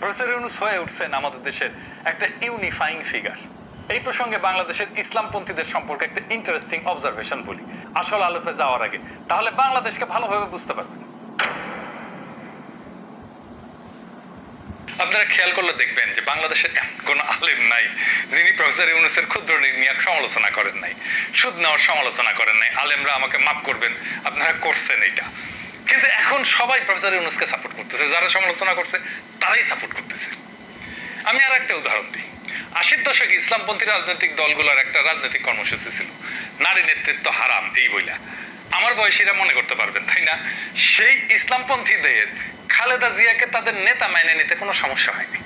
Professor Yunus হয়ে উঠছেন আমাদের দেশের একটা ইউনিফাইং ফিগার এই প্রসঙ্গে বাংলাদেশের ইসলামপন্থীদের সম্পর্কে একটা ইন্টারেস্টিং অবজারভেশন বলি। আসল আলোপে যাওয়ার আগে, তাহলে বাংলাদেশকে ভালোভাবে বুঝতে পারবেন। আপনারা খেয়াল করলে দেখবেন যে বাংলাদেশের কোনো আলেম নাই, যিনি প্রফেসর ইউনুসের ক্ষুদ্র নিয়ে সমালোচনা করেন নাই। সুদ নেওয়ার সমালোচনা করেন নাই। আলেমরা আমাকে মাফ করবেন, আপনারা করছেন এটা কিন্তু এখন সবাই প্রফেসর ইউনুসকে সাপোর্ট করতেছে, যারা সমালোচনা করছে, তারাই সাপোর্ট করতেছে। আমি আর একটা উদাহরণ দিই। আশির দশকে ইসলামপন্থী রাজনৈতিক দলগুলোর একটা রাজনৈতিক কর্মসূচি ছিল। নারী নেতৃত্ব হারাম, এই বইলা। আমার বয়সীরা মনে করতে পারবেন, তাই না? সেই ইসলামপন্থীদের খালেদা জিয়াকে তাদের নেতা মেনে নিতে কোনো সমস্যা হয়নি।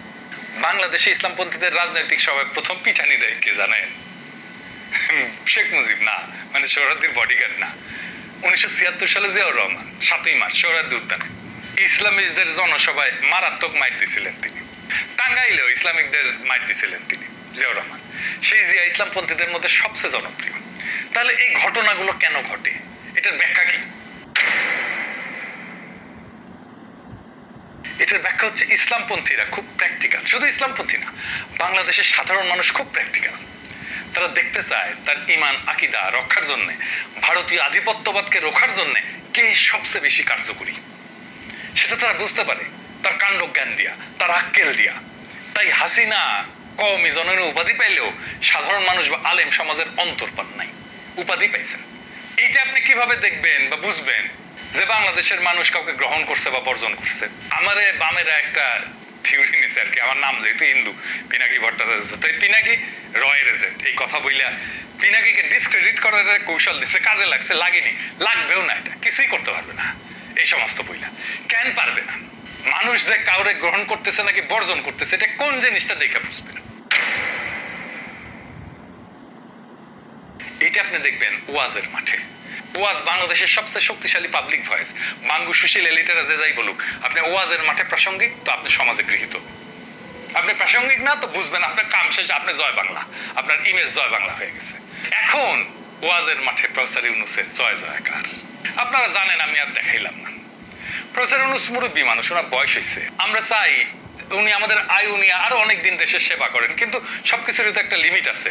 বাংলাদেশে ইসলামপন্থীদের রাজনৈতিক সভায় প্রথম পিঠানি দেয় কে জানেন? শেখ মুজিব না মানে সৌরাদ্দির বডিগার্ড না। উনিশশো ছিয়াত্তর সালে জিয়াউর রহমান, সাতই মার্চ সৌরাদ্দি উদ্যানে ইসলামিস্টদের জনসভায় মারাত্মক মাইর দিছিলেন তিনি। টাঙ্গাইলেও ইসলামিকদের মাইর দিছিলেন তিনি, জিয়াউর রহমান। সেই জিয়া ইসলামপন্থীদের মধ্যে সবচেয়ে জনপ্রিয়। তাহলে এই ঘটনাগুলো কেন ঘটে? এটার ব্যাখ্যা কি? এটার ব্যাখ্যা হচ্ছে ইসলামপন্থীরা খুব প্র্যাকটিক্যাল শুধু ইসলামপন্থী না, বাংলাদেশের সাধারণ মানুষ খুব প্র্যাকটিক্যাল তারা দেখতে চায় তার ইমান আকিদা রক্ষার জন্য। ভারতীয় আধিপত্যবাদকে রক্ষার জন্য কে সবচেয়ে বেশি কার্যকরী? সেটা তারা বুঝতে পারে। তার কাণ্ড জ্ঞান দিয়া, তার আক্কেল দিয়া। তাই হাসিনা কওমি জননী উপাধি পাইলেও সাধারণ মানুষ বা আলেম সমাজের অন্তর্পাত নাই। উপাধি পাইছেন। এইটা আপনি কীভাবে দেখবেন বা বুঝবেন যে বাংলাদেশের মানুষ কাউকে গ্রহণ করছে বা বর্জন করছে? আমারে বামেরা একটা থিওরি নিছে আর কি, আমার নাম যেহেতু হিন্দু, পিনাকি ভট্টাচার্য। তাই পিনাকি রয়ের এজেন্ট এই কথা বইলা পিনাকিকে ডিসক্রেডিট করার কৌশল দিচ্ছে কাজে লাগছে, লাগেনি, লাগবেও না এটা, কিছুই করতে পারবে না, এই সমস্ত বইলা। কেন পারবে না? মানুষ যে কাউরে গ্রহণ করতেছে নাকি বর্জন করতেছে, এটা কোন জিনিসটা দেখে বুঝবে না। এটা আপনি দেখবেন ওয়াজের মাঠে। ওয়াজ বাংলাদেশের সবচেয়ে শক্তিশালী পাবলিক ভয়েস বাঙ্গু সুশীল, এলিটেরা যে যাই বলুক, আপনি ওয়াজের মাঠে প্রাসঙ্গিক, তো আপনি সমাজে গৃহীত। আপনি প্রাসঙ্গিক না, তো বুঝবেন আপনার কাম শেষে, আপনি জয় বাংলা। আপনার ইমেজ জয় বাংলা হয়ে গেছে। এখন ওয়াজের মাঠে প্রফেসর ইউনুসের জয়, জয়কার। আপনারা জানেন, আমি আর দেখাইলাম না। প্রফেসর ইউনুস মুরব্বী মানুষ, ওনার বয়স হয়েছে আমরা চাই উনি আমাদের আয়ু নিয়ে আরও অনেক দিন দেশের সেবা করেন, কিন্তু সবকিছুরই তো একটা লিমিট আছে।